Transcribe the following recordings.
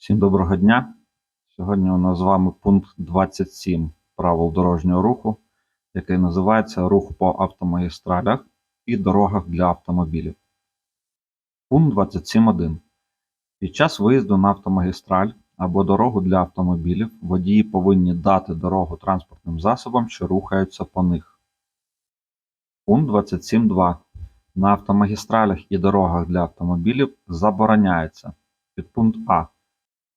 Всім доброго дня. Сьогодні у нас з вами пункт 27 правил дорожнього руху, який називається Рух по автомагістралях і дорогах для автомобілів. Пункт 27.1. Під час виїзду на автомагістраль або дорогу для автомобілів водії повинні дати дорогу транспортним засобам, що рухаються по них. Пункт 27.2. На автомагістралях і дорогах для автомобілів забороняється. Підпункт А.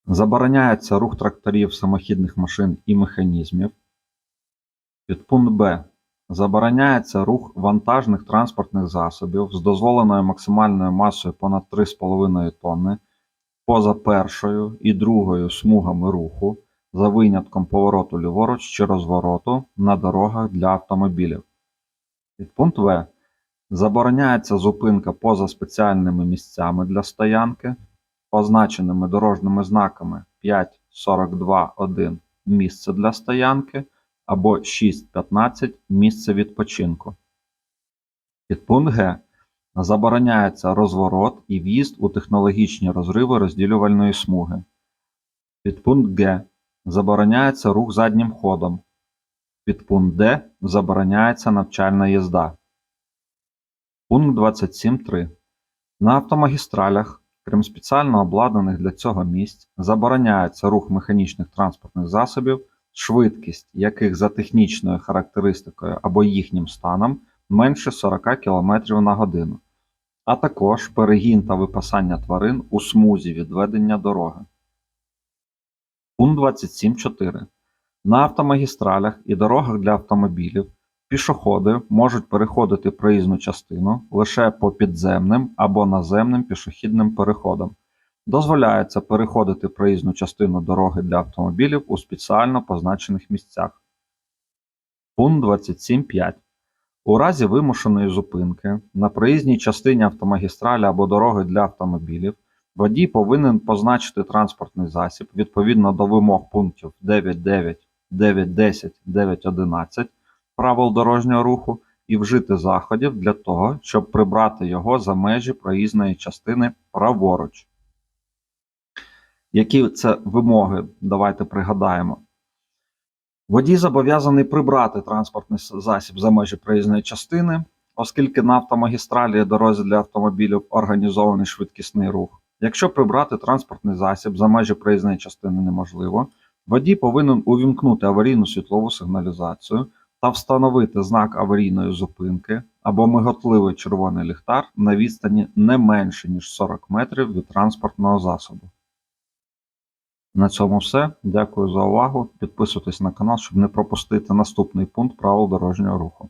Забороняється рух тракторів, самохідних машин і механізмів. Підпункт Б. Забороняється рух вантажних транспортних засобів з дозволеною максимальною масою понад 3,5 тонни поза першою і другою смугами руху за винятком повороту ліворуч чи розвороту на дорогах для автомобілів. Підпункт В. Забороняється зупинка поза спеціальними місцями для стоянки, позначеними дорожніми знаками 5.42.1 місце для стоянки або 6.15 місце відпочинку. Підпункт Г. Забороняється розворот і в'їзд у технологічні розриви розділювальної смуги. Підпункт Г. Забороняється рух заднім ходом. Підпункт Д. Забороняється навчальна їзда. Пункт 27.3. На автомагістралях, крім спеціально обладнаних для цього місць, забороняється рух механічних транспортних засобів, швидкість яких за технічною характеристикою або їхнім станом менше 40 км на годину, а також перегін та випасання тварин у смузі відведення дороги. Пункт 27.4. На автомагістралях і дорогах для автомобілів пішоходи можуть переходити проїзну частину лише по підземним або наземним пішохідним переходам. Дозволяється переходити проїзну частину дороги для автомобілів у спеціально позначених місцях. Пункт 27.5. У разі вимушеної зупинки на проїзній частині автомагістралі або дороги для автомобілів водій повинен позначити транспортний засіб відповідно до вимог пунктів 9.9, 9.10, 9.11 правил дорожнього руху і вжити заходів для того, щоб прибрати його за межі проїзної частини праворуч. Які це вимоги? Давайте пригадаємо. Водій зобов'язаний прибрати транспортний засіб за межі проїзної частини, оскільки на автомагістралі і дорозі для автомобілів організований швидкісний рух. Якщо прибрати транспортний засіб за межі проїзної частини неможливо, водій повинен увімкнути аварійну світлову сигналізацію та встановити знак аварійної зупинки або миготливий червоний ліхтар на відстані не менше ніж 40 метрів від транспортного засобу. На цьому все. Дякую за увагу. Підписуйтесь на канал, щоб не пропустити наступний пункт правил дорожнього руху.